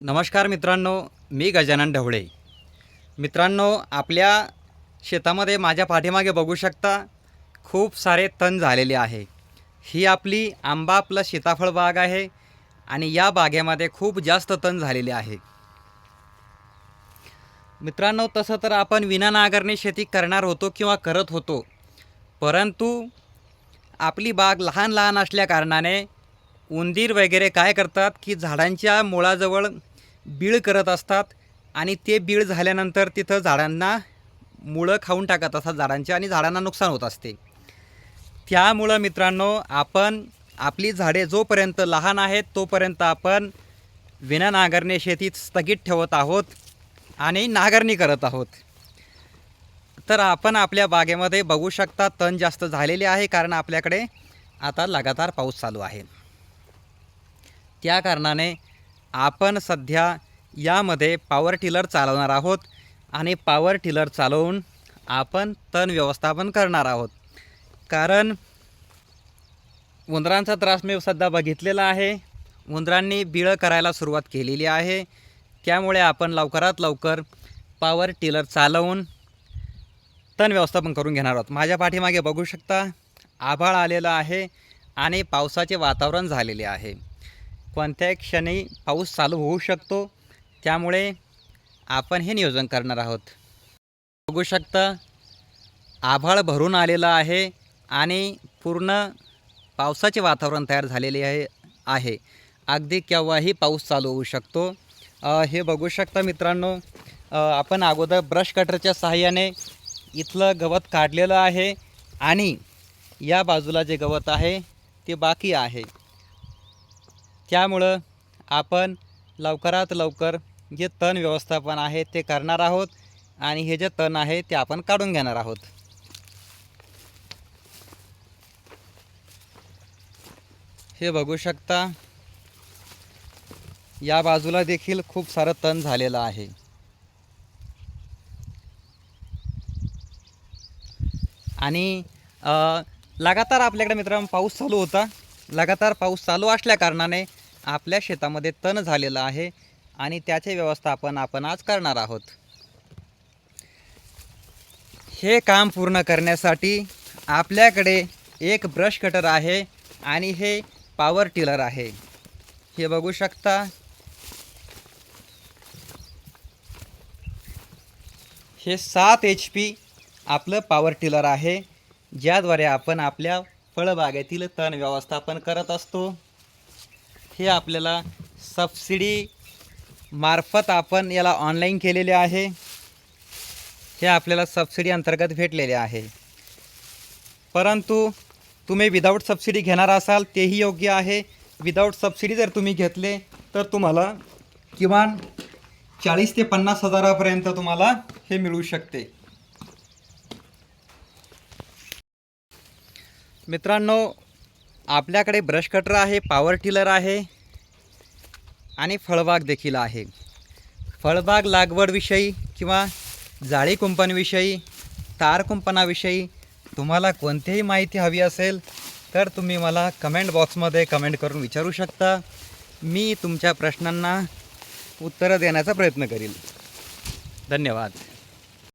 नमस्कार मित्रांनो मी गजानन ढवळे. मित्रांनो आपल्या शेतामध्ये माझ्या पाठीमागे बघू शकता खूप सारे तण झालेले आहे. ही आपली आंबा प्लस सीताफळ बाग आहे आणि या बागेमध्ये खूप जास्त तण झालेले आहे. मित्रांनो तसं तर आपण विना नांगरणी शेती करणार होतो किंवा करत होतो परंतु आपली बाग लहान लहान असल्या कारणाने उंदीर वगैरे काय करतात की झाडांच्या मुळाजवळ बीळ करत असतात आणि ते बीळ झाल्यानंतर तिथं झाडांना मुळं खाऊन टाकत असतात झाडांचे आणि झाडांना नुकसान होत असते. त्यामुळं मित्रांनो आपण आपली झाडे जोपर्यंत लहान आहेत तोपर्यंत आपण विना नांगरणे शेतीत स्थगित ठेवत आहोत आणि नांगरणी करत आहोत. तर आपण आपल्या बागेमध्ये बघू शकता तण जास्त झालेले आहे कारण आपल्याकडे आता लगातार पाऊस चालू आहे. त्या कारणाने आपण सध्या यामध्ये पॉवर टिलर चालवणार आहोत आणि पॉवर टिलर चालवून आपण तण व्यवस्थापन करणार आहोत. कारण उंदरांचा त्रास मी सध्या बघितलेला आहे. उंदरांनी बिळं करायला सुरुवात केलेली आहे. त्यामुळे आपण लवकरात लवकर पॉवर टिलर चालवून तण व्यवस्थापन करून घेणार आहोत. माझ्या पाठीमागे बघू शकता आभाळ आलेलं आहे आणि पावसाचे वातावरण झालेले आहे. कोणत्याही क्षणी पाऊस चालू होऊ शकतो. त्यामुळे आपण हे नियोजन करणार आहोत. बघू शकता आभाळ भरून आलेलं आहे आणि पूर्ण पावसाचे वातावरण तयार झालेले आहे आहे. अगदी केव्हाही पाऊस चालू होऊ शकतो. हे बघू शकता मित्रांनो आपण अगोदर ब्रश कटरच्या सहाय्याने इथलं गवत काढलेलं आहे आणि या बाजूला जे गवत आहे ते बाकी आहे. त्यामुळं आपण लवकरात लवकर जे तण व्यवस्थापन आहे ते करणार आहोत आणि हे जे तण आहे ते आपण काढून घेणार आहोत. हे बघू शकता या बाजूला देखील खूप सारं तण झालेलं आहे. आणि लगातार आपल्याकडे मित्रांनो पाऊस चालू होता. लगातार पाऊस चालू असल्या कारणाने आपल्या शेतामध्ये तण झालेलं आहे आणि त्याचे व्यवस्थापन आपण आज करणार आहोत. हे काम पूर्ण करण्यासाठी आपल्याकडे एक ब्रश कटर आहे आणि हे पॉवर टिलर आहे. हे बघू शकता. हे सात एच पी आपलं पॉवर टिलर आहे ज्याद्वारे आपण आपल्या फळबागेतील तण व्यवस्थापन करत असतो. हे आपल्याला सबसिडी मार्फत आपण याला ऑनलाईन केलेले आहे. हे आपल्याला सबसिडी अंतर्गत भेटलेले आहे. परंतु तुम्ही विदाऊट सबसिडी घेणार असाल तेही योग्य आहे. विदाऊट सबसिडी जर तुम्ही घेतले तर तुम्हाला किमान चाळीस ते पन्नास हजारापर्यंत तुम्हाला हे मिळू शकते. मित्रांनो आपल्याकडे ब्रश कटर आहे पॉवर टिलर आहे आणि फळबाग देखील आहे. फळबाग लागवडविषयी किंवा जाळी कुंपणविषयी तार कुंपणाविषयी तुम्हाला कोणतीही माहिती हवी असेल तर तुम्ही मला कमेंट बॉक्समध्ये कमेंट करून विचारू शकता. मी तुमच्या प्रश्नांना उत्तरं देण्याचा प्रयत्न करील. धन्यवाद.